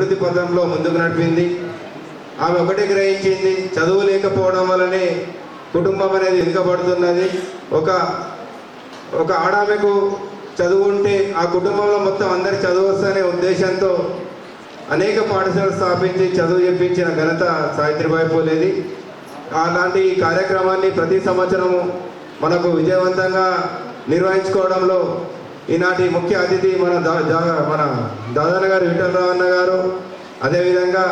అభివృద్ధి పథంలో ముందుకు నడిపింది. ఆమె ఒకటే గ్రహించింది చదువు లేకపోవడం వల్లనే కుటుంబం అనేది వెనుకబడుతున్నది. ఒక ఒక ఆడామెకు చదువు ఉంటే ఆ కుటుంబంలో మొత్తం అందరికి చదువు వస్తనే ఉద్దేశంతో అనేక పాఠశాలలు స్థాపించి చదువు చెప్పించిన ఘనత సావిత్రిబాయి పూలేది. అలాంటి కార్యక్రమాన్ని ప్రతి సంవత్సరము మనకు విజయవంతంగా నిర్వహించుకోవడంలో ఈనాటి ముఖ్య అతిథి మన దా- మన దాదాన్న గారు విఠలరావు అన్న గారు అదేవిధంగా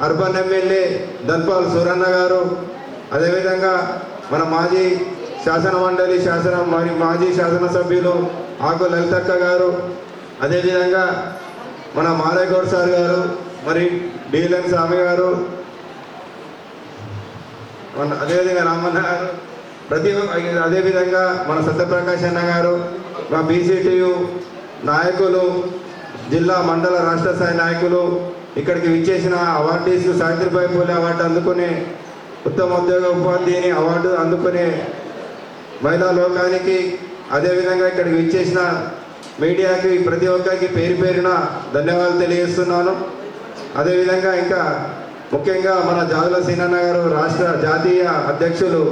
అర్బన్ ఎమ్మెల్యే దన్పాల్ సూరన్న గారు అదేవిధంగా మన మాజీ శాసన మండలి శాసన మరి మాజీ శాసనసభ్యులు ఆకు లలితక్క గారు అదేవిధంగా మన మారేగౌడ్ సార్ గారు మరి డిఎల్ఎన్ స్వామి గారు మన అదేవిధంగా రామన్న గారు ప్రతి అదేవిధంగా మన సత్యప్రకాష్ అన్న గారు మా బీసీటీయు నాయకులు జిల్లా మండల రాష్ట్ర స్థాయి నాయకులు ఇక్కడికి విచ్చేసిన అవార్డీస్ సావిత్రిబాయి పూలే అవార్డు అందుకునే ఉత్తమ ఉద్యోగ ఉపాధిని అవార్డు అందుకునే మహిళా లోకానికి అదేవిధంగా ఇక్కడికి విచ్చేసిన మీడియాకి ప్రతి ఒక్కరికి పేరు పేరున ధన్యవాదాలు తెలియజేస్తున్నాను. అదేవిధంగా ఇంకా ముఖ్యంగా మన జాదుల సీనన్న గారు రాష్ట్ర జాతీయ అధ్యక్షులు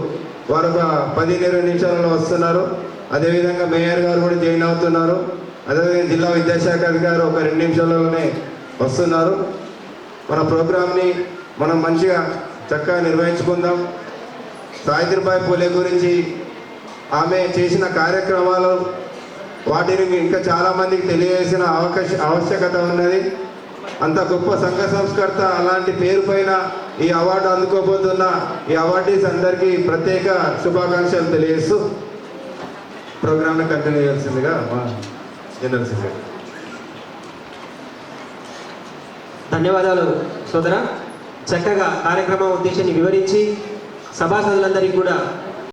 వారు ఒక పదిహేను ఇరవై నిమిషాలలో వస్తున్నారు. అదేవిధంగా మేయర్ గారు కూడా జాయిన్ అవుతున్నారు. అదేవిధంగా జిల్లా విద్యాశాఖ అధికారి ఒక రెండు నిమిషాలలోనే వస్తున్నారు. మన ప్రోగ్రామ్ని మనం మంచిగా చక్కగా నిర్వహించుకుందాం. సావిత్రిబాయి పూలే గురించి ఆమె చేసిన కార్యక్రమాలు వాటిని ఇంకా చాలామందికి తెలియజేసిన అవకాశ ఆవశ్యకత ఉన్నది. అంత గొప్ప సంఘ సంస్కర్త అలాంటి పేరు పైన ఈ అవార్డు అందుకోబోతున్న ఈ అవార్డీస్ అందరికీ ప్రత్యేక శుభాకాంక్షలు తెలియజేస్తూ ప్రోగ్రామ్ని కంటిన్యూ చేయాల్సిందిగా మా జనరల్ సెక్రటరీ. ధన్యవాదాలు సోదర. చక్కగా కార్యక్రమం ఉద్దేశాన్ని వివరించి సభాసదులందరికీ కూడా